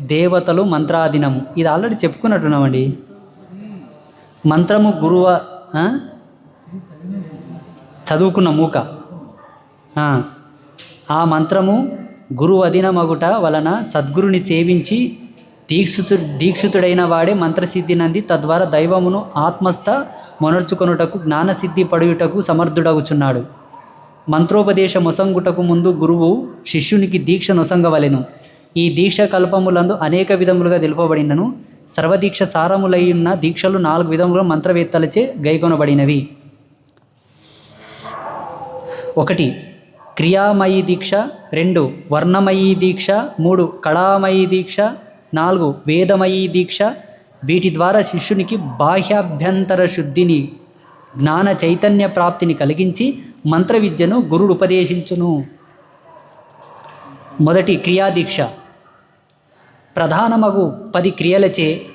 దేవతలు మంత్రాధీనము. ఇది ఆల్రెడీ చెప్పుకున్నట్టున్నామండి. మంత్రము గురువ చదువుకున్న మూక. ఆ. ఆ మంత్రము గురువు అధీనమగుట వలన సద్గురుని సేవించి దీక్షితు దీక్షితుడైన వాడే మంత్రసిద్ధి నంది తద్వారా దైవమును ఆత్మస్థ మొనర్చుకొనుటకు జ్ఞానసిద్ధి పడుయుటకు సమర్థుడగుచున్నాడు. మంత్రోపదేశ మొసంగుటకు ముందు గురువు శిష్యునికి దీక్ష నొసంగవలెను. ఈ దీక్ష కల్పములందు అనేక విధములుగా తెలుపబడినను. సర్వదీక్ష సారములై ఉన్న దీక్షలు నాలుగు విధములుగా మంత్రవేత్తలచే గైకొనబడినవి. ఒకటి క్రియామయీ దీక్ష. రెండు వర్ణమయీ దీక్ష. మూడు కళామయీ దీక్ష. నాలుగు వేదమయీ దీక్ష. వీటి ద్వారా శిష్యునికి బాహ్యాభ్యంతర శుద్ధిని జ్ఞాన చైతన్య ప్రాప్తిని కలిగించి మంత్ర విద్యను గురుడు ఉపదేశించును. మొదటి క్రియాదీక్ష. ప్రధానమగు పది క్రియలచే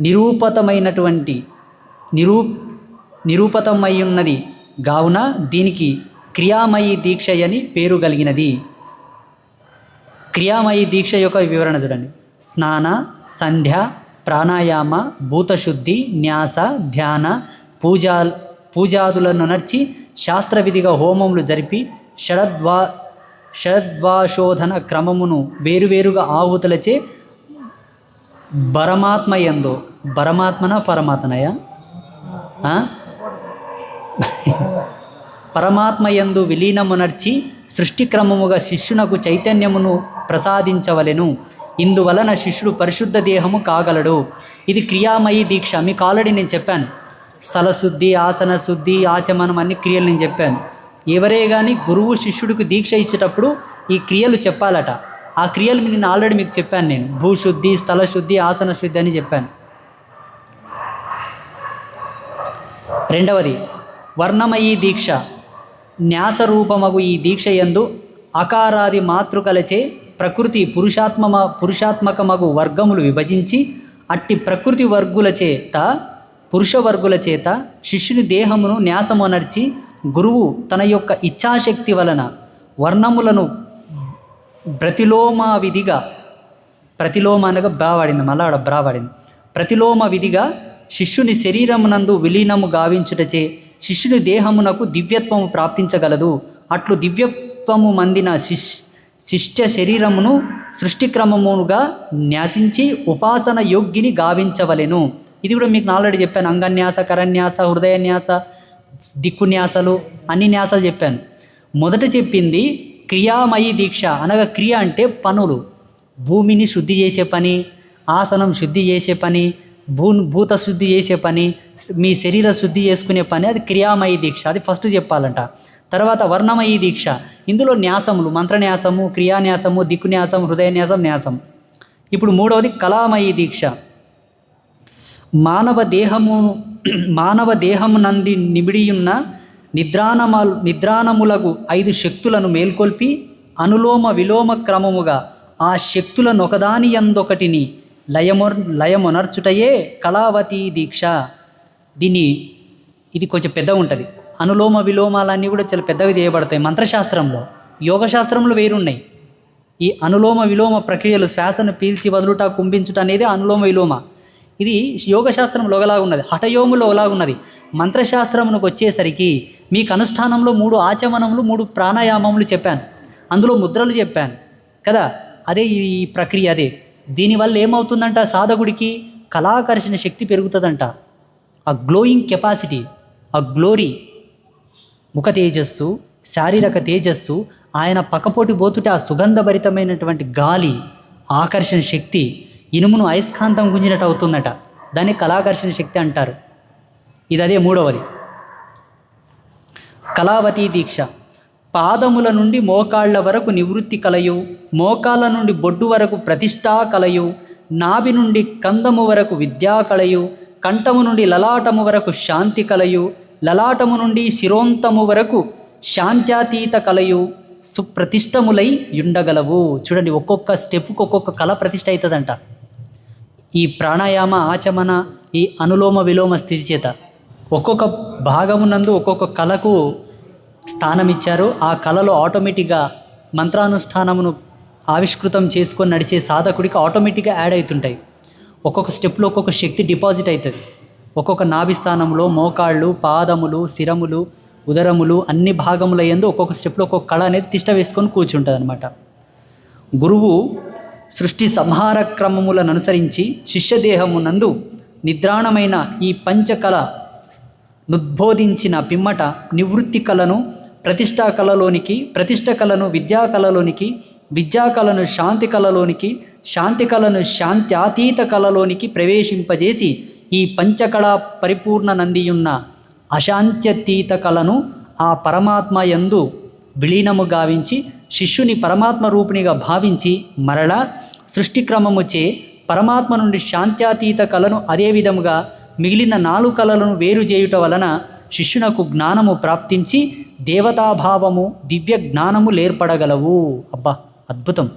నిరూపతమైనటువంటి నిరూ నిరూపతమై ఉన్నది కావున దీనికి క్రియామయీ దీక్ష అని పేరు కలిగినది క్రియామయీ దీక్ష యొక్క వివరణ చూడండి. స్నాన సంధ్య ప్రాణాయామ భూతశుద్ధి న్యాస ధ్యాన పూజా పూజాదులను నర్చి శాస్త్రవిధిగా హోమములు జరిపి షడద్వా షద్వాశోధన క్రమమును వేరువేరుగా ఆహుతులచే పరమాత్మ ఎందో పరమాత్మన పరమాత్మనయ? పరమాత్మ ఎందు విలీనమునర్చి సృష్టి క్రమముగా శిష్యునకు చైతన్యమును ప్రసాదించవలెను. ఇందువలన శిష్యుడు పరిశుద్ధ దేహము కాగలడు. ఇది క్రియామయీ దీక్ష. మీకు ఆల్రెడీ నేను చెప్పాను. స్థలశుద్ధి ఆసన శుద్ధి ఆచమనం అన్ని క్రియలు నేను చెప్పాను. ఎవరే కానీ గురువు శిష్యుడికి దీక్ష ఇచ్చేటప్పుడు ఈ క్రియలు చెప్పాలట. ఆ క్రియలు నేను ఆల్రెడీ మీకు చెప్పాను నేను. భూశుద్ధి స్థలశుద్ధి ఆసన శుద్ధి అని చెప్పాను. రెండవది వర్ణమయీ దీక్ష. న్యాసరూపమగు ఈ దీక్ష యందు అకారాది మాతృకలచే ప్రకృతి పురుషాత్మ పురుషాత్మకమగు వర్గములు విభజించి అట్టి ప్రకృతి వర్గుల చేత పురుష వర్గుల చేత శిష్యుని దేహమును న్యాసమొనర్చి గురువు తన యొక్క ఇచ్ఛాశక్తి వలన వర్ణములను ప్రతిలోమ విధిగా ప్రతిలోమ అనగా బ్రా వాడింది మళ్ళా ఆడ బ్రా వాడింది. ప్రతిలోమ విధిగా శిష్యుని శరీరమునందు విలీనము గావించుటచే శిష్యుని దేహమునకు దివ్యత్వము ప్రాప్తించగలదు. అట్లు దివ్యత్వము మందిన శిష్ శిష్ట శరీరమును సృష్టిక్రమముగా న్యాసించి ఉపాసన యోగ్యని గావించవలెను. ఇది కూడా మీకు ఆల్రెడీ చెప్పాను. అంగన్యాస కరన్యాస హృదయన్యాస దిక్కు న్యాసలు అన్ని న్యాసాలు చెప్పాను. మొదట చెప్పింది క్రియామయీ దీక్ష అనగా క్రియ అంటే పనులు. భూమిని శుద్ధి చేసే పని ఆసనం శుద్ధి చేసే పని భూ భూత శుద్ధి చేసే పని మీ శరీర శుద్ధి చేసుకునే పని అది క్రియామయీ దీక్ష అది ఫస్ట్ చెప్పాలంట. తర్వాత వర్ణమయీ దీక్ష ఇందులో న్యాసములు మంత్రన్యాసము క్రియాన్యాసము దిక్కున్యాసం హృదయన్యాసం న్యాసం. ఇప్పుడు మూడవది కళామయీ దీక్ష. మానవ దేహము మానవ దేహము నంది నిబిడియున్న నిద్రానమలు నిద్రానములకు ఐదు శక్తులను మేల్కొల్పి అనులోమ విలోమ క్రమముగా ఆ శక్తులను ఒకదాని యందొకటిని లయమొర్ లయమొనర్చుటయే కళావతి దీక్ష. దీని ఇది కొంచెం పెద్దగా ఉంటుంది అనులోమ విలోమాలన్నీ కూడా చాలా పెద్దగా చేయబడతాయి మంత్రశాస్త్రంలో. యోగశాస్త్రంలో వేరున్నాయి. ఈ అనులోమ విలోమ ప్రక్రియలు శ్వాసను పీల్చి వదులుట కుంభించుట అనేది అనులోమ విలోమ. ఇది యోగశాస్త్రంలో ఒకలాగా ఉన్నది హఠయోములో ఒకలాగున్నది మంత్రశాస్త్రమునకు వచ్చేసరికి మీకు అనుష్ఠానంలో మూడు ఆచమనములు మూడు ప్రాణాయామములు చెప్పాను. అందులో ముద్రలు చెప్పాను. కదా? అదే ఈ ప్రక్రియ అదే. దీనివల్ల ఏమవుతుందంట? సాధకుడికి కళాకర్షణ శక్తి పెరుగుతుందంట. ఆ గ్లోయింగ్ కెపాసిటీ ఆ గ్లోరీ ముఖ తేజస్సు శారీరక తేజస్సు ఆయన పక్కపోటి పోతుంటే ఆ సుగంధభరితమైనటువంటి గాలి ఆకర్షణ శక్తి ఇనుమును అయస్కాంతం గుంజినట్టు అవుతుందట. దాన్ని కళాకర్షణ శక్తి అంటారు. ఇది అదే మూడవది. కళావతి దీక్ష. పాదముల నుండి మోకాళ్ళ వరకు నివృత్తి కలయు మోకాళ్ళ నుండి బొడ్డు వరకు ప్రతిష్టా కలయు నాభి నుండి కందము వరకు విద్యా కలయు కంఠము నుండి లలాటము వరకు శాంతి కలయు లలాటము నుండి శిరోంతము వరకు శాంత్యాతీత కలయు సుప్రతిష్టములై ఉండగలవు చూడండి ఒక్కొక్క స్టెప్కి ఒక్కొక్క కళ ప్రతిష్ట అవుతుందంట. ఈ ప్రాణాయామ ఆచమన ఈ అనులోమ విలోమ స్థితి చేత ఒక్కొక్క భాగమునందు ఒక్కొక్క కళకు స్థానం ఇచ్చారు ఆ కళలో ఆటోమేటిక్గా మంత్రానుష్ఠానమును ఆవిష్కృతం చేసుకొని నడిచే సాధకుడికి ఆటోమేటిక్గా యాడ్ అవుతుంటాయి. ఒక్కొక్క స్టెప్లో ఒక్కొక్క శక్తి డిపాజిట్ అవుతుంది. ఒక్కొక్క నాభిస్థానంలో మోకాళ్ళు పాదములు శిరములు ఉదరములు అన్ని భాగముల ఎందు ఒక్కొక్క స్టెప్లో ఒక్కొక్క కళ అనేది తిష్ట వేసుకొని కూర్చుంటుంది అనమాట గురువు సృష్టి సంహార క్రమములను అనుసరించి శిష్యదేహమునందు నిద్రాణమైన ఈ పంచకళ నుద్బోధించిన పిమ్మట నివృత్తి కళను ప్రతిష్టా కళలోనికి ప్రతిష్ట కళను విద్యా కళలోనికి విద్యా కళను శాంతి కళలోనికి శాంతి కళను శాంత్యాతీత కళలోనికి ప్రవేశింపజేసి ఈ పంచకళా పరిపూర్ణ నందియున్న అశాంత్యతీత కళను ఆ పరమాత్మ ఎందు విలీనము గావించి శిష్యుని పరమాత్మ రూపిణిగా భావించి మరలా సృష్టిక్రమముచే పరమాత్మ నుండి శాంత్యాతీత కళను అదేవిధముగా మిగిలిన నాలుగు కళలను వేరు చేయుట వలన శిష్యునకు జ్ఞానము ప్రాప్తించి దేవతాభావము దివ్య జ్ఞానము లేర్పడగలవు. అబ్బా అద్భుతం.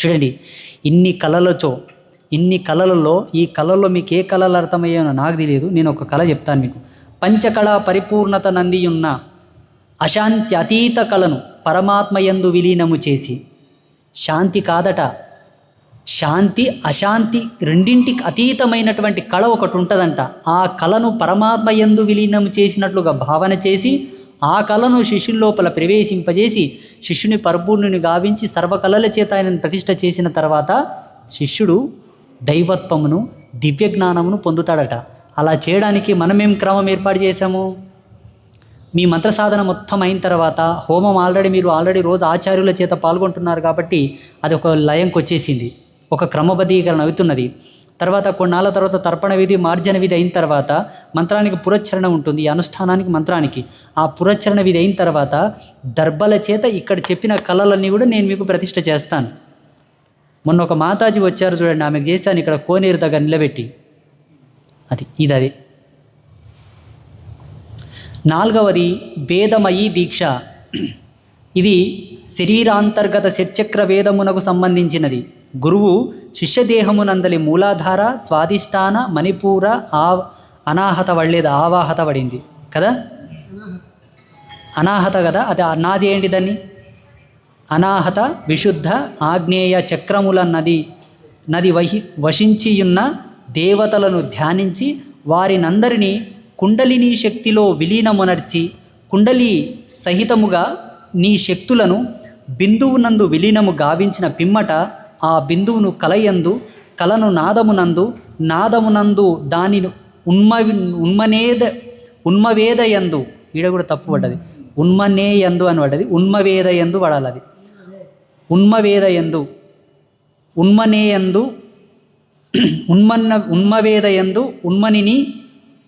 చూడండి ఇన్ని కళలతో ఇన్ని కళలలో ఈ కళల్లో మీకు ఏ కళలు అర్థమయ్యానో నాకు తెలియదు. నేను ఒక కళ చెప్తాను మీకు. పంచకళ పరిపూర్ణత నందియున్న అశాంతి అతీత కళను పరమాత్మయందు విలీనము చేసి శాంతి కాదట. శాంతి అశాంతి రెండింటికి అతీతమైనటువంటి కళ ఒకటి ఉంటుందంట. ఆ కళను పరమాత్మ యందు విలీనం చేసినట్లుగా భావన చేసి ఆ కళను శిష్యుని లోపల ప్రవేశింపజేసి శిష్యుని పరిపూర్ణుని గావించి సర్వకళల చేత ఆయనను ప్రతిష్ట చేసిన తర్వాత శిష్యుడు దైవత్వమును దివ్య జ్ఞానమును పొందుతాడట. అలా చేయడానికి మనమేం క్రమం ఏర్పాటు చేశాము? మీ మంత్ర సాధన మొత్తం అయిన తర్వాత హోమం ఆల్రెడీ మీరు ఆల్రెడీ రోజు ఆచార్యుల చేత పాల్గొంటున్నారు కాబట్టి అది ఒక లయంకి వచ్చేసింది. ఒక క్రమబద్ధీకరణ అవుతున్నది. తర్వాత కొన్నాళ్ళ తర్వాత తర్పణ విధి మార్జన విధి అయిన తర్వాత మంత్రానికి పురచ్చరణ ఉంటుంది. అనుష్ఠానానికి మంత్రానికి. ఆ పురచ్చరణ విధి అయిన తర్వాత దర్భల చేత ఇక్కడ చెప్పిన కళలన్నీ కూడా నేను మీకు ప్రతిష్ట చేస్తాను. మొన్న ఒక మాతాజీ వచ్చారు చూడండి ఆమెకు చేశాను ఇక్కడ కోనేరు దగ్గర నిలబెట్టి. అది ఇది అది నాలుగవది వేదమయీ దీక్ష. ఇది శరీరాంతర్గత షట్చక్ర వేదమునకు సంబంధించినది. గురువు శిష్యదేహమునందలి మూలాధార స్వాదిష్టాన మణిపూర ఆ అనాహత వడలేదు ఆవాహత పడింది. కదా? అనాహత కదా? అది నా చేయండి దాన్ని. అనాహత విశుద్ధ ఆగ్నేయ చక్రముల నది నది వహి వశించియున్న దేవతలను ధ్యానించి వారినందరినీ కుండలిని శక్తిలో విలీనమునర్చి కుండలి సహితముగా నీ శక్తులను బిందువునందు విలీనము గావించిన పిమ్మట ఆ బిందువును కలయందు కలను నాదమునందు నాదమునందు దానిని ఉన్మ ఉన్మనేద ఉన్మవేదయందు ఈడ కూడా తప్పు పడ్డది. ఉన్మనేయందు అని పడ్డది. ఉన్మవేదయందు పడాలి అది. ఉన్మవేదయందు ఉన్మనేయందు ఉన్మన్న ఉన్మవేదయందు ఉన్మనిని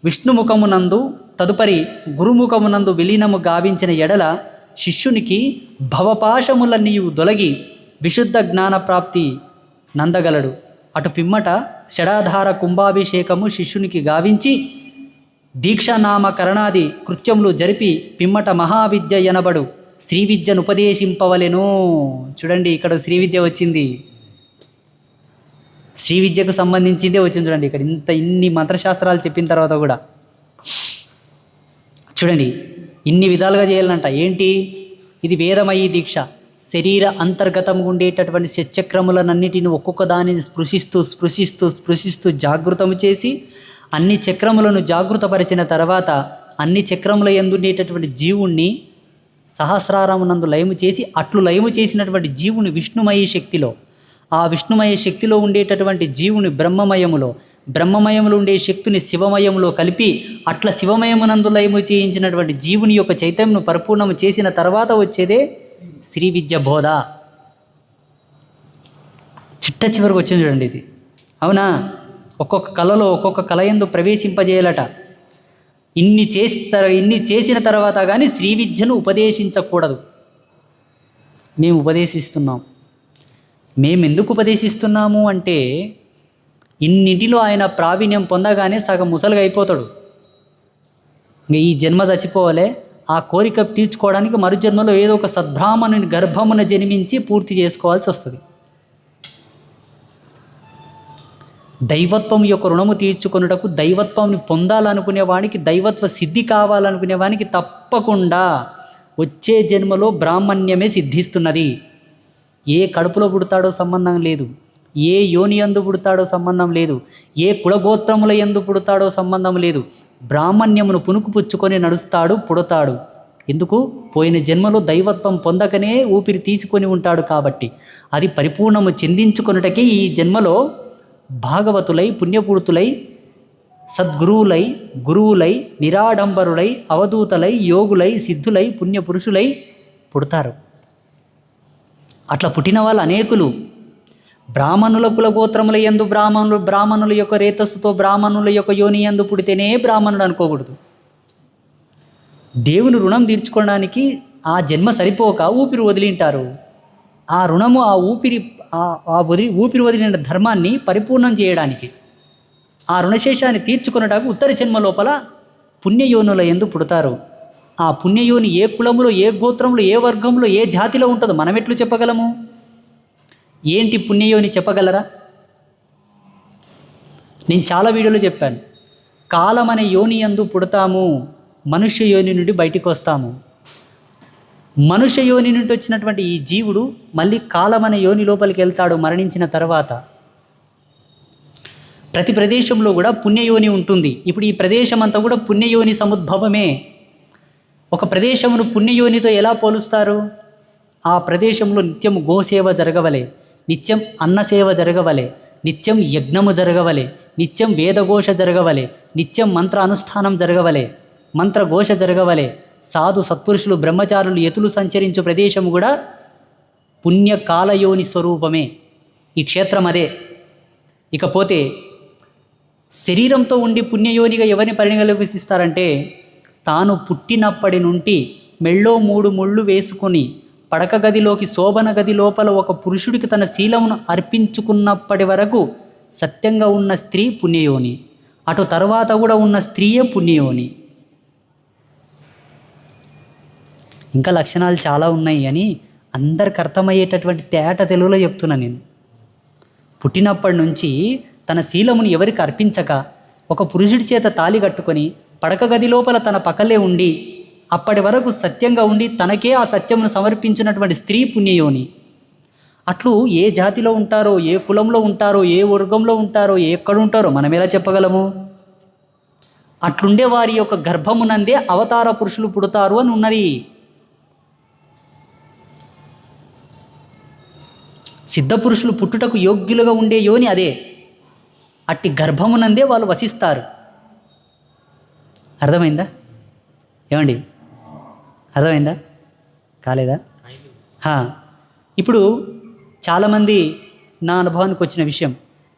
విష్ణుముఖమునందు తదుపరి గురుముఖమునందు విలీనము గావించిన ఎడల శిష్యునికి భవపాశములన్నీయు దొలగి విశుద్ధ జ్ఞాన ప్రాప్తి నందగలడు. అటు పిమ్మట షడాధార కుంభాభిషేకము శిష్యునికి గావించి దీక్షానామకరణాది కృత్యములు జరిపి పిమ్మట మహావిద్య ఎనబడు. శ్రీవిద్యను ఉపదేశింపవలెను. చూడండి ఇక్కడ శ్రీ విద్య వచ్చింది. శ్రీ విద్యకు సంబంధించిందే వచ్చింది చూడండి ఇక్కడ. ఇంత ఇన్ని మంత్రశాస్త్రాలు చెప్పిన తర్వాత కూడా. చూడండి ఇన్ని విధాలుగా చేయాలంట. ఏంటి? ఇది వేదమయీ దీక్ష. శరీర అంతర్గతం ఉండేటటువంటి షట్చక్రములనన్నిటిని ఒక్కొక్క దానిని స్పృశిస్తూ స్పృశిస్తూ స్పృశిస్తూ జాగృతము చేసి అన్ని చక్రములను జాగృతపరిచిన తర్వాత అన్ని చక్రముల ఎందుండేటటువంటి జీవుణ్ణి సహస్రారమునందు లయము చేసి అట్లు లయము చేసినటువంటి జీవుని విష్ణుమయీ శక్తిలో ఆ విష్ణుమయ శక్తిలో ఉండేటటువంటి జీవుని బ్రహ్మమయములో బ్రహ్మమయములు ఉండే శక్తిని శివమయములో కలిపి అట్లా శివమయమునందు లయము చేయించినటువంటి జీవుని యొక్క చైతన్యను పరిపూర్ణము చేసిన తర్వాత వచ్చేదే శ్రీ విద్య బోధ. చిట్ట చివరికి వచ్చింది చూడండి ఇది. అవునా? ఒక్కొక్క కళలో ఒక్కొక్క కళ ఎందు ప్రవేశింపజేయాలట. ఇన్ని చేసి ఇన్ని చేసిన తర్వాత కానీ శ్రీ విద్యను ఉపదేశించకూడదు. మేము ఉపదేశిస్తున్నాం. మేము ఎందుకు ఉపదేశిస్తున్నాము అంటే ఇన్నింటిలో ఆయన ప్రావీణ్యం పొందగానే సగం ముసలుగా అయిపోతాడు. ఇంక ఈ జన్మ చచ్చిపోవాలే ఆ కోరిక తీర్చుకోవడానికి మరు జన్మలో ఏదో ఒక సద్భ్రాహ్మణుని గర్భమున జన్మించి పూర్తి చేసుకోవాల్సి వస్తుంది. దైవత్వం యొక్క రుణము తీర్చుకొనుటకు దైవత్వంని పొందాలనుకునే వానికి దైవత్వ సిద్ధి కావాలనుకునే వానికి తప్పకుండా వచ్చే జన్మలో బ్రాహ్మణ్యమే సిద్ధిస్తున్నది. ఏ కడుపులో పుడతాడో సంబంధం లేదు. ఏ యోని ఎందు పుడతాడో సంబంధం లేదు. ఏ కులగోత్రముల ఎందు పుడతాడో సంబంధం లేదు. బ్రాహ్మణ్యమును పునుకు పుచ్చుకొని నడుస్తాడు పుడతాడు. ఎందుకు? పోయిన జన్మలో దైవత్వం పొందకనే ఊపిరి తీసుకొని ఉంటాడు కాబట్టి. అది పరిపూర్ణము చెందించుకొనుటకే ఈ జన్మలో భాగవతులై పుణ్యపూర్తులై సద్గురువులై గురువులై నిరాడంబరులై అవధూతలై యోగులై సిద్ధులై పుణ్యపురుషులై పుడతారు. అట్లా పుట్టిన వాళ్ళు అనేకులు. బ్రాహ్మణుల కులగోత్రముల యందు బ్రాహ్మణులు బ్రాహ్మణుల యొక్క రేతస్సుతో బ్రాహ్మణుల యొక్క యోని యందు పుడితేనే బ్రాహ్మణుడు అనుకోకూడదు. దేవుని రుణం తీర్చుకోవడానికి ఆ జన్మ సరిపోక ఊపిరి వదిలింటారు. ఆ రుణము ఆ ఊపిరి ఆ- ఆ వదిలి ఊపిరి వదిలిన ధర్మాన్ని పరిపూర్ణం చేయడానికి ఆ రుణశేషాన్ని తీర్చుకున్నటాకు ఉత్తర జన్మ లోపల పుణ్యయోనుల ఎందు పుడతారు. ఆ పుణ్యయోని ఏ కులంలో ఏ గోత్రంలో ఏ వర్గంలో ఏ జాతిలో ఉంటుందో మనం ఎట్లు చెప్పగలము? ఏంటి పుణ్యయోని చెప్పగలరా? నేను చాలా వీడియోలో చెప్పాను. కాలం అనే యోని యందు పుడతాము మనుష్య యోని నుండి బయటికి వస్తాము. మనుష్య యోని నుండి వచ్చినటువంటి ఈ జీవుడు మళ్ళీ కాలం అనే యోని లోపలికి వెళ్తాడు మరణించిన తర్వాత. ప్రతి ప్రదేశంలో కూడా పుణ్యయోని ఉంటుంది. ఇప్పుడు ఈ ప్రదేశం అంతా కూడా పుణ్యయోని సముద్భవమే. ఒక ప్రదేశమును పుణ్యయోనితో ఎలా పోలుస్తారు? ఆ ప్రదేశంలో నిత్యం గోసేవ జరగవలే నిత్యం అన్నసేవ జరగవలే నిత్యం యజ్ఞము జరగవలే నిత్యం వేదఘోష జరగవలే నిత్యం మంత్ర అనుష్ఠానం జరగవలే మంత్రఘోష జరగవలే సాధు సత్పురుషులు బ్రహ్మచారులు ఎతులు సంచరించు ప్రదేశము కూడా పుణ్యకాలయోని స్వరూపమే. ఈ క్షేత్రం అదే. ఇకపోతే శరీరంతో ఉండి పుణ్యయోనిగా ఎవరిని పరిగణిస్తారంటే తాను పుట్టినప్పటి నుండి మెళ్ళో మూడు ముళ్ళు వేసుకొని పడక గదిలోకి శోభన గది లోపల ఒక పురుషుడికి తన శీలమును అర్పించుకున్నప్పటి వరకు సత్యంగా ఉన్న స్త్రీ పుణ్యయోని. అటు తర్వాత కూడా ఉన్న స్త్రీయే పుణ్యయోని. ఇంకా లక్షణాలు చాలా ఉన్నాయి అని అందరికి అర్థమయ్యేటటువంటి తేట తెలుగులో చెప్తున్నా నేను. పుట్టినప్పటి నుంచి తన శీలమును ఎవరికి అర్పించక ఒక పురుషుడి చేత తాలి కట్టుకొని పడక గది లోపల తన పక్కలే ఉండి అప్పటి వరకు సత్యంగా ఉండి తనకే ఆ సత్యమును సమర్పించినటువంటి స్త్రీ పుణ్యయోని. అట్లు ఏ జాతిలో ఉంటారో ఏ కులంలో ఉంటారో ఏ వర్గంలో ఉంటారో ఎక్కడ ఉంటారో మనం ఎలా చెప్పగలము? అట్లుండే వారి యొక్క గర్భమునందే అవతార పురుషులు పుడతారు అని ఉన్నది. సిద్ధపురుషులు పుట్టుటకు యోగ్యులుగా ఉండే యోని అదే. అట్టి గర్భమునందే వాళ్ళు వసిస్తారు. అర్థమైందా? ఏమండి? అర్థమైందా? కాలేదా? ఇప్పుడు చాలామంది నా అనుభవానికి వచ్చిన విషయం.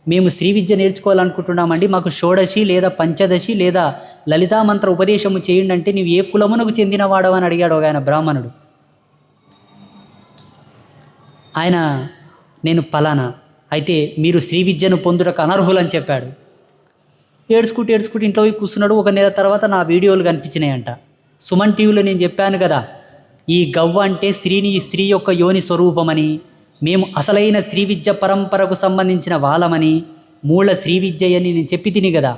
మేము శ్రీ విద్య నేర్చుకోవాలనుకుంటున్నామండి. మాకు షోడశి లేదా పంచదశి లేదా లలితా మంత్ర ఉపదేశము చేయండి అంటే నువ్వు ఏ కులమునకు చెందినవాడవని అడిగాడు ఒక ఆయన బ్రాహ్మణుడు. ఆయన నేను పలానా. అయితే మీరు శ్రీ విద్యను పొందుటకు అనర్హులని చెప్పాడు. ఏడ్చుకుంటూ ఏడ్చుకుంటూ ఇంట్లో పోయి కూర్చున్నాడు. ఒక నెల తర్వాత నా వీడియోలు కనిపించినాయంట. సుమన్ టీవీలో నేను చెప్పాను కదా ఈ గవ్వ అంటే స్త్రీని స్త్రీ యొక్క యోని స్వరూపమని మేము అసలైన స్త్రీ విద్య పరంపరకు సంబంధించిన వాళ్ళమని మూల స్త్రీ విద్య అని నేను చెప్పి తిని కదా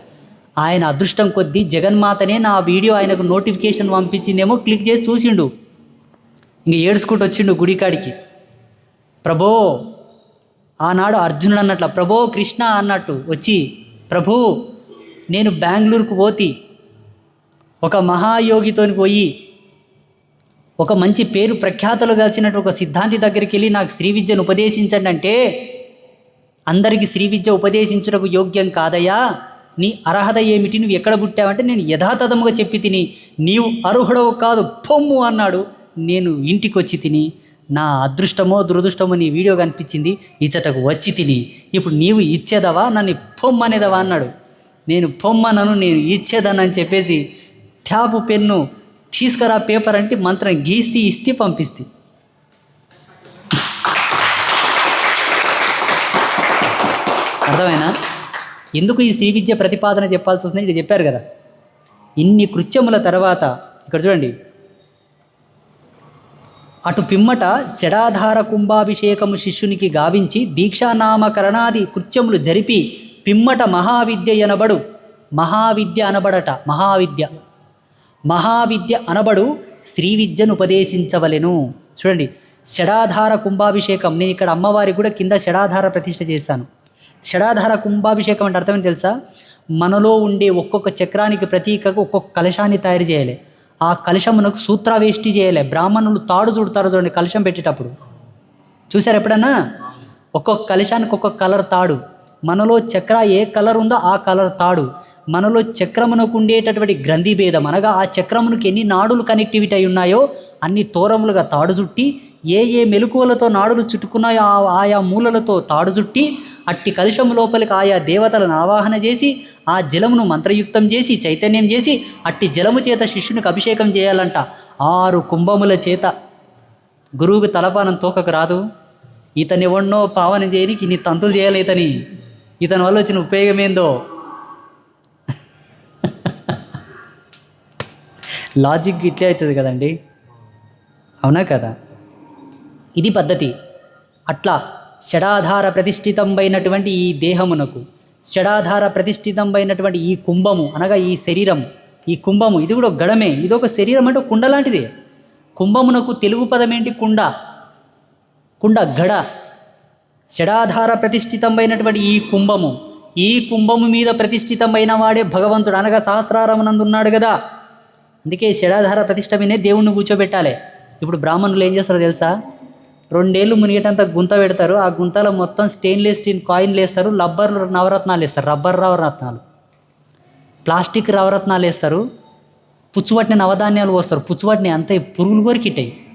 ఆయన అదృష్టం కొద్దీ జగన్మాతనే నా వీడియో ఆయనకు నోటిఫికేషన్ పంపించిందేమో క్లిక్ చేసి చూసిండు. ఇంక ఏడ్చుకుంటూ వచ్చిండు గుడికాడికి. ప్రభో ఆనాడు అర్జునుడు అన్నట్ల ప్రభో కృష్ణ అన్నట్టు వచ్చి ప్రభు నేను బెంగళూరుకు పోతి ఒక మహాయోగితోని పోయి ఒక మంచి పేరు ప్రఖ్యాతలు కలిసినట్టు ఒక సిద్ధాంతి దగ్గరికి వెళ్ళి నాకు శ్రీ విద్యను ఉపదేశించండి అంటే అందరికీ శ్రీ విద్య ఉపదేశించుటకు యోగ్యం కాదయ్యా. నీ అర్హత ఏమిటి? నువ్వు ఎక్కడ పుట్టావంటే నేను యథాతథముగా చెప్పి తిని నీవు అర్హుడవు కాదు పొమ్ము అన్నాడు. నేను ఇంటికి వచ్చి తిని నా అదృష్టమో దురదృష్టమో నీ వీడియో కనిపించింది ఇచ్చటకు వచ్చి తిని ఇప్పుడు నీవు ఇచ్చేదవా? నన్ను పొమ్మనేదవా? అన్నాడు. నేను పొమ్మనను నేను ఇచ్చేదనని చెప్పేసి ట్యాపు పెన్ను తీసుకురా పేపర్ అంటే మంత్రం గీస్తే ఇస్తే పంపిస్తే. అర్థమైనా? ఎందుకు ఈ శ్రీ విద్య ప్రతిపాదన చెప్పాల్సి వస్తుంది? ఇది చెప్పారు కదా. ఇన్ని కృత్యముల తర్వాత ఇక్కడ చూడండి. అటు పిమ్మట షడాధార కుంభాభిషేకము శిష్యునికి గావించి దీక్షానామకరణాది కృత్యములు జరిపి పిమ్మట మహావిద్య ఎనబడు. మహావిద్య అనబడట మహావిద్య. మహావిద్య అనబడు స్త్రీ విద్యను ఉపదేశించవలెను. చూడండి షడాధార కుంభాభిషేకం. నేను ఇక్కడ అమ్మవారికి కూడా కింద షడాధార ప్రతిష్ఠ చేశాను. షడాధార కుంభాభిషేకం అంటే అర్థం తెలుసా? మనలో ఉండే ఒక్కొక్క చక్రానికి ప్రతీకకు ఒక్కొక్క కలశాన్ని తయారు చేయాలి. ఆ కలశమునకు సూత్రవేష్టి చేయాలి. బ్రాహ్మణులు తాడు చూడతారు చూడండి కలశం పెట్టేటప్పుడు. చూసారు ఎప్పుడన్నా? ఒక్కొక్క కలశానికి ఒక్కొక్క కలర్ తాడు. మనలో చక్ర ఏ కలర్ ఉందో ఆ కలర్ తాడు. మనలో చక్రమునకు ఉండేటటువంటి గ్రంథి భేదం. అనగా ఆ చక్రమునకు ఎన్ని నాడులు కనెక్టివిటీ అయి ఉన్నాయో అన్ని తోరములుగా తాడు చుట్టి ఏ ఏ మెలకువలతో నాడులు చుట్టుకున్నాయో ఆ ఆయా మూలలతో తాడు చుట్టి అట్టి కలుషము లోపలికి ఆయా దేవతలను ఆవాహన చేసి ఆ జలమును మంత్రయుక్తం చేసి చైతన్యం చేసి అట్టి జలము చేత శిష్యునికి అభిషేకం చేయాలంట. ఆరు కుంభముల చేత గురువుకు తలపానం తోకకు రాదు. ఇతని ఎవన్నో పావన చేయనికి ఇన్ని తంతులు చేయాలి ఇతని. ఇతని వల్ల వచ్చిన ఉపయోగం ఏందో? లాజిక్ ఇట్లే అవుతుంది కదండి. అవునా కదా? ఇది పద్ధతి. అట్లా షడాధార ప్రతిష్ఠితంబైనటువంటి ఈ దేహమునకు షడాధార ప్రతిష్ఠితంబైనటువంటి ఈ కుంభము అనగా ఈ శరీరం ఈ కుంభము ఇది కూడా గడమే ఇది ఒక శరీరం అంటే ఒక కుండ లాంటిదే. కుంభమునకు తెలుగు పదం ఏంటి? కుండ. కుండ గడ. షడాధార ప్రతిష్ఠితమైనటువంటి ఈ కుంభము. ఈ కుంభము మీద ప్రతిష్ఠితమైన వాడే భగవంతుడు అనగా సహస్రారమునందు ఉన్నాడు కదా అందుకే షడాధార ప్రతిష్టమైనే దేవుణ్ణి కూర్చోబెట్టాలి. ఇప్పుడు బ్రాహ్మణులు ఏం చేస్తారో తెలుసా? రెండేళ్ళు మునిగేటంత గుంత పెడతారు. ఆ గుంతలో మొత్తం స్టెయిన్లెస్ స్టీల్ కాయిన్లు వేస్తారు రబ్బర్ నవరత్నాలు వేస్తారు. రబ్బర్ నవరత్నాలు. ప్లాస్టిక్ నవరత్నాలు వేస్తారు. పుచ్చువట్టిన నవధాన్యాలు పోస్తారు. పుచ్చువట్టిన అంతే పురుగులు కొరికిట్టాయి.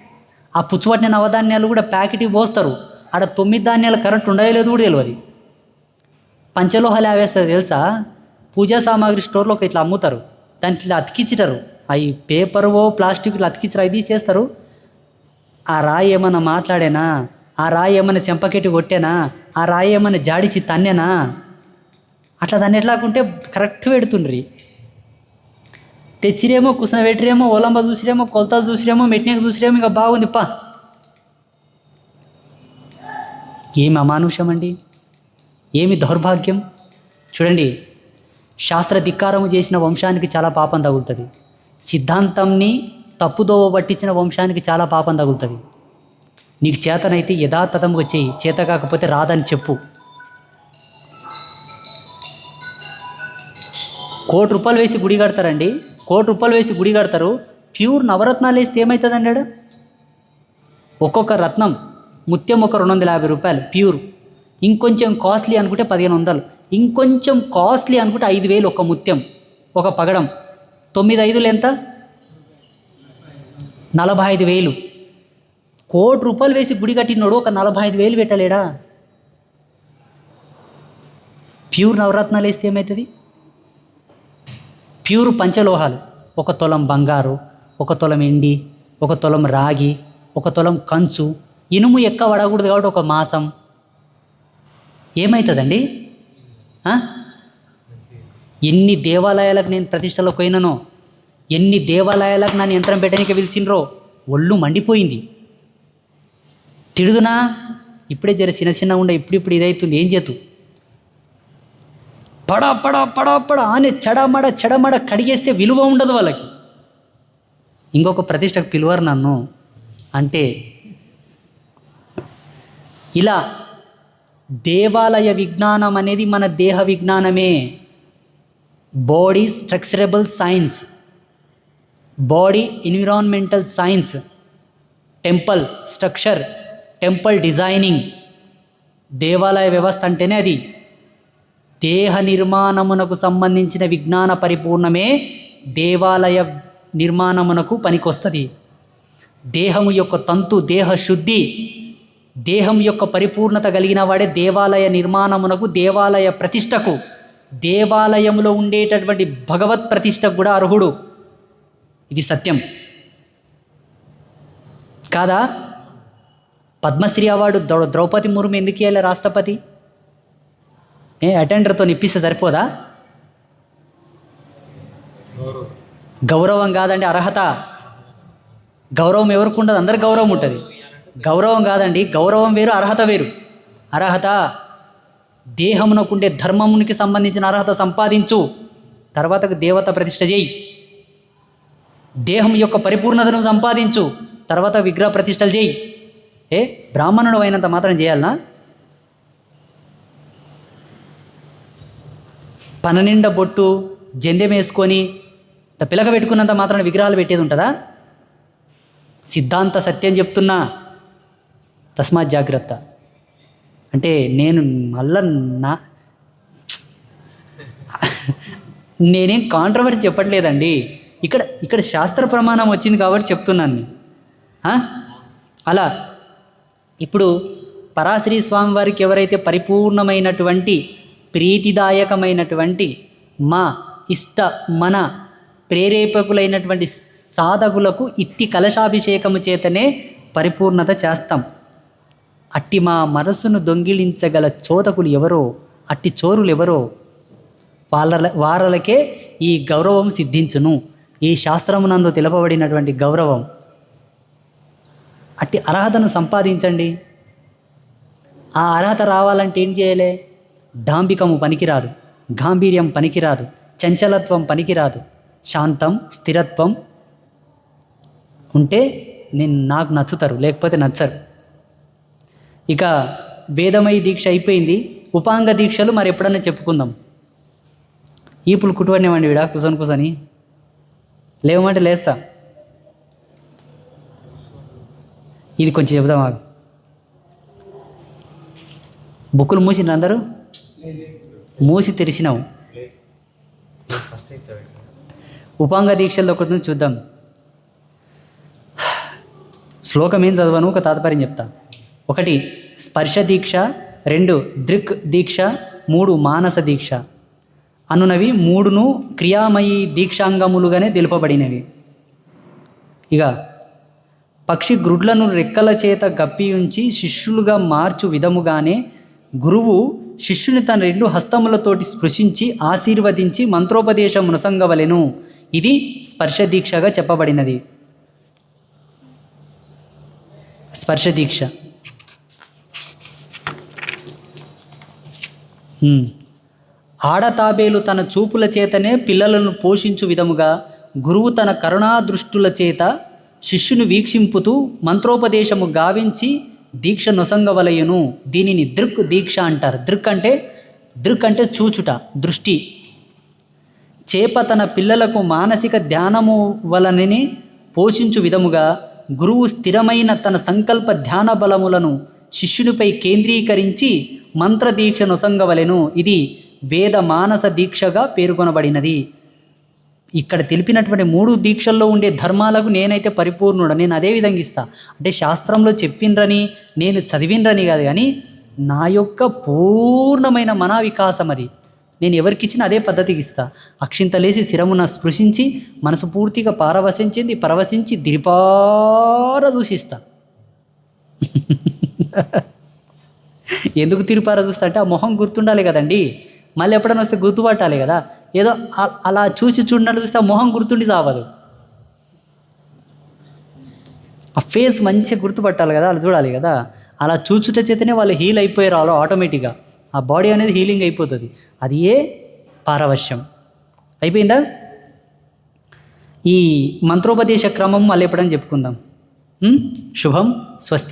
ఆ పుచ్చువట్టిన నవధాన్యాలు కూడా ప్యాకెట్కి పోస్తారు. ఆడ తొమ్మిది ధాన్యాల కరెంట్ ఉండయో లేదు కూడా తెలియదు పంచలోహాలు ఆవేస్తుంది తెలుసా? పూజా సామాగ్రి స్టోర్లో ఒక ఇట్లా అమ్ముతారు. దాంట్లో ఇట్లా అతికించుతారు. అవి పేపర్వో ప్లాస్టిక్లో అతికించారు అవి తీసేస్తారు. ఆ రాయి ఏమన్నా మాట్లాడేనా? ఆ రాయి ఏమైనా చెంపకెట్టి కొట్టేనా? ఆ రాయి ఏమైనా జాడిచి తన్నేనా? అట్లా దాన్ని ఎట్లాకుంటే కరెక్ట్ పెడుతుండ్రి. తెచ్చిరేమో కుసిన పెట్టిరేమో ఓలంబ చూసిరేమో కొలతలు చూసిరేమో మెట్నిక్ చూసిరేమో ఇక బాగుంది పా. ఏమి అమానుషం అండి? ఏమి దౌర్భాగ్యం? చూడండి శాస్త్ర ధిక్కారము చేసిన వంశానికి చాలా పాపం తగులుతుంది. సిద్ధాంతంని తప్పుదోవ పట్టించిన వంశానికి చాలా పాపం తగులుతుంది. నీకు చేతనైతే యథాతథంగా వచ్చేయి చేత కాకపోతే రాదని చెప్పు. కోటి రూపాయలు వేసి గుడి కడతారండి. కోటి రూపాయలు వేసి గుడి కడతారు. ప్యూర్ నవరత్నాలు వేస్తే ఏమవుతుంది అన్నాడు ఒక్కొక్క రత్నం ముత్యం ఒక రెండు వందల యాభై రూపాయలు ప్యూర్. ఇంకొంచెం కాస్ట్లీ అనుకుంటే పదిహేను వందలు ఇంకొంచెం కాస్ట్లీ అనుకుంటే ఐదు వేలు ఒక ముత్యం ఒక పగడం. తొమ్మిది ఐదులు ఎంత? నలభై ఐదు వేలు కోటి రూపాయలు వేసి గుడి కట్టినోడు ఒక నలభై ఐదు వేలు పెట్టలేడా? ప్యూర్ నవరత్నాలు వేస్తే ఏమవుతుంది ప్యూర్ పంచలోహాలు. ఒక తులం బంగారు ఒక తులం ఎండి ఒక తులం రాగి ఒక తులం కంచు ఇనుము ఎక్క పడకూడదు కాబట్టి ఒక మాసం. ఏమవుతుందండి ఎన్ని దేవాలయాలకు నేను ప్రతిష్టలో పోయినానో ఎన్ని దేవాలయాలకు నన్ను యంత్రం పెట్టడానికి పిలిచిండ్రో ఒళ్ళు మండిపోయింది. తిడుదునా? ఇప్పుడే జర చిన్న చిన్న ఉండే ఇప్పుడు ఇప్పుడు ఇదవుతుంది ఏం చేతు? పడ పడ పడ పడ అని చెడమడ చెడమడ కడిగేస్తే విలువ ఉండదు వాళ్ళకి. ఇంకొక ప్రతిష్టకు పిలువరు నన్ను. అంటే ఇలా దేవాలయ విజ్ఞానం అనేది మన దేహ విజ్ఞానమే. Body structurable science body environmental science temple structure temple designing దేవాలయ వ్యవస్థ అంటేనే అది. దేహ నిర్మాణమునకు సంబంధించిన విజ్ఞాన పరిపూర్ణమే దేవాలయ నిర్మాణమునకు పనికొస్తుంది. దేహము యొక్క తంతు దేహ శుద్ధి దేహం యొక్క పరిపూర్ణత కలిగిన వాడే దేవాలయ నిర్మాణమునకు దేవాలయ ప్రతిష్టకు దేవాలయములో ఉండేటటువంటి భగవత్ ప్రతిష్టకు కూడా అర్హుడు. ఇది సత్యం. కాదా? పద్మశ్రీ అవార్డు ద్రౌ ద్రౌపది ముర్ము ఎందుకు ఇవ్వాలి రాష్ట్రపతి? ఏ అటెండర్తో ఇప్పిస్తే సరిపోదా? గౌరవం కాదండి అర్హత. గౌరవం ఎవరికి ఉండదు? అందరు గౌరవం ఉంటుంది. గౌరవం కాదండి గౌరవం వేరు అర్హత వేరు. అర్హత దేహమునకుండే ధర్మమునికి సంబంధించిన అర్హత సంపాదించు. తర్వాతకు దేవత ప్రతిష్ట చేయి. దేహం యొక్క పరిపూర్ణతను సంపాదించు. తర్వాత విగ్రహ ప్రతిష్టలు చేయి. ఏ? బ్రాహ్మణుడు అయినంత మాత్రం చేయాలనా? పననిండ బొట్టు జందెం వేసుకొని పిలక పెట్టుకున్నంత మాత్రం విగ్రహాలు పెట్టేది ఉంటుందా? సిద్ధాంత సత్యం చెప్తున్నా. తస్మాత్ జాగ్రత్త. అంటే నేను మళ్ళా నా నేనేం కాంట్రవర్సీ చెప్పట్లేదండి. ఇక్కడ ఇక్కడ శాస్త్ర ప్రమాణం వచ్చింది కాబట్టి చెప్తున్నాను. అలా. ఇప్పుడు పరాశ్రీ స్వామి వారికి ఎవరైతే పరిపూర్ణమైనటువంటి ప్రీతిదాయకమైనటువంటి మా ఇష్ట మన ప్రేరేపకులైనటువంటి సాధకులకు ఇట్టి కలశాభిషేకము చేతనే పరిపూర్ణత చేస్తాం. అట్టి మా మనసును దొంగిలించగల చోదకులు ఎవరో అట్టి చోరులు ఎవరో వాళ్ళ వారలకే ఈ గౌరవం సిద్ధించును. ఈ శాస్త్రమునందు తెలపబడినటువంటి గౌరవం. అట్టి అర్హతను సంపాదించండి. ఆ అర్హత రావాలంటే ఏం చేయలే? డాంబికము పనికిరాదు గాంభీర్యం పనికిరాదు చంచలత్వం పనికిరాదు శాంతం స్థిరత్వం ఉంటే నేను నాకు నచ్చుతారు లేకపోతే నచ్చరు. ఇక వేదమయ దీక్ష అయిపోయింది. ఉపాంగ దీక్షలు మరి ఎప్పుడన్నా చెప్పుకుందాం. ఈపులు కుట్టువనివ్వండి విడా? కుసని కుసని. లేవమంటే లేస్తా. ఇది కొంచెం చెబుదాం ఆగు బుక్కులు మూసిండ్రు అందరూ? మూసి తెరిచినావు. ఉపాంగ దీక్షల్లో ఒకటి చూద్దాం. శ్లోకం ఏం చదవను? ఒక తాత్పర్యం చెప్తా. ఒకటి స్పర్శ దీక్ష రెండు దృక్ దీక్ష మూడు మానస దీక్ష. అనునవి మూడును క్రియామయీ దీక్షాంగములుగానే తెలుపబడినవి. ఇక పక్షి గ్రుడ్లను రెక్కల చేత గప్పి ఉంచి శిష్యులుగా మార్చు విధముగానే గురువు శిష్యుని తన రెండు హస్తములతోటి స్పృశించి ఆశీర్వదించి మంత్రోపదేశం మునసంగవలెను. ఇది స్పర్శ దీక్షగా చెప్పబడినది. స్పర్శ దీక్ష. ఆడతాబేలు తన చూపుల చేతనే పిల్లలను పోషించు విధముగా గురువు తన కరుణా దృష్టుల చేత శిష్యుని వీక్షింపుతూ మంత్రోపదేశము గావించి దీక్ష నొసంగవలయును. దీనిని దృక్ దీక్ష అంటారు. దృక్ అంటే దృక్ అంటే చూచుట దృష్టి. చేప తన పిల్లలకు మానసిక ధ్యానము వలనని పోషించు విధముగా గురువు స్థిరమైన తన సంకల్ప ధ్యాన బలములను శిష్యునిపై కేంద్రీకరించి మంత్రదీక్ష నొసంగవలెను ఇది వేద మానస దీక్షగా పేర్కొనబడినది. ఇక్కడ తెలిపినటువంటి మూడు దీక్షల్లో ఉండే ధర్మాలకు నేనైతే పరిపూర్ణుడు నేను అదే విధంగా ఇస్తా. అంటే శాస్త్రంలో చెప్పిండ్రని నేను చదివిండ్రని కాదు కానీ నా యొక్క పూర్ణమైన మన వికాసం అది నేను ఎవరికి ఇచ్చినా అదే పద్ధతికి ఇస్తా. అక్షింతలేసి శిరమున స్పృశించి మనసు పూర్తిగా పారవశించింది పరవశించి దిరిపార చూసిస్తాను ఎందుకు తిరుపారా చూస్తా అంటే ఆ మొహం గుర్తుండాలి కదండి. మళ్ళీ ఎప్పుడైనా వస్తే గుర్తుపట్టాలి కదా. ఏదో అలా చూసి చూడనట్టు చూస్తే ఆ మొహం గుర్తుండి చావదు. ఆ ఫేస్ మంచిగా గుర్తుపట్టాలి కదా అలా చూడాలి కదా. అలా చూచుట చేతనే వాళ్ళు హీల్ అయిపోయారు అలా ఆటోమేటిక్గా. ఆ బాడీ అనేది హీలింగ్ అయిపోతుంది. అది ఏ? పారవశ్యం. అయిపోయిందా? ఈ మంత్రోపదేశ క్రమం మళ్ళీ ఎప్పుడైనా చెప్పుకుందాం. శుభం స్వస్తి.